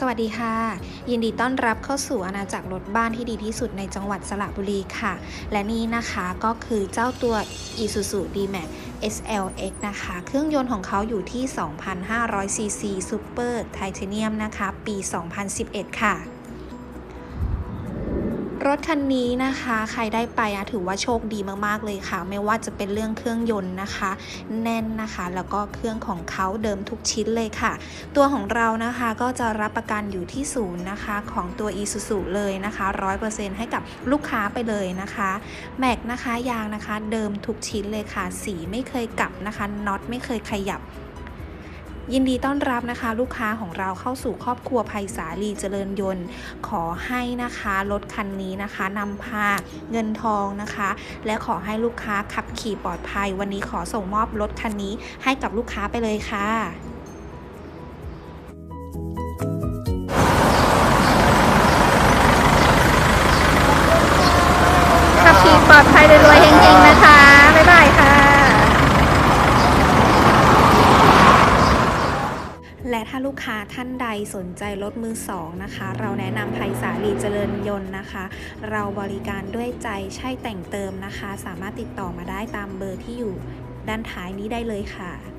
สวัสดีค่ะ ยินดีต้อนรับเข้าสู่อาณาจักรรถบ้านที่ดีที่สุดในจังหวัดสระบุรีค่ะ และนี่นะคะก็คือเจ้าตัว Isuzu D-Max SLX นะคะ เครื่องยนต์ของเขาอยู่ที่ 2,500 cc Super Titanium นะคะ ปี 2011 ค่ะ รถคันนี้นะคะ ใครได้ไปอะถือว่าโชคดีมากๆเลยค่ะ ไม่ว่าจะเป็นเรื่องเครื่องยนต์นะคะ แน่นนะคะ แล้วก็เครื่องของเขาเดิมทุกชิ้นเลยค่ะ ตัวของเรานะคะก็จะรับประกันอยู่ที่ศูนย์นะคะ ของตัว Isuzu เลยนะคะ 100%ให้กับลูกค้าไปเลยนะคะแม็กนะคะยางนะคะ เดิมทุกชิ้นเลยค่ะ สีไม่เคยกลับนะคะน็อตไม่เคยขยับ ยินดีต้อนรับนะคะลูกค้าของเราเข้าสู่ครอบครัวภัยสาลีเจริญยนต์ ขอให้นะคะรถคันนี้นะคะนำพาเงินทองนะคะ และขอให้ลูกค้าขับขี่ปลอดภัย วันนี้ขอส่งมอบรถคันนี้ให้กับลูกค้าไปเลยค่ะขับขี่ปลอดภัยรวยๆเฮงๆ นะคะ บ๊ายบายค่ะ และถ้าลูกค้าท่านใดสนใจรถมือสองนะคะ เราแนะนำไพศาลีเจริญยนต์นะคะ เราบริการด้วยใจใช่แต่งเติมนะคะ สามารถติดต่อมาได้ตามเบอร์ที่อยู่ด้านท้ายนี้ได้เลยค่ะ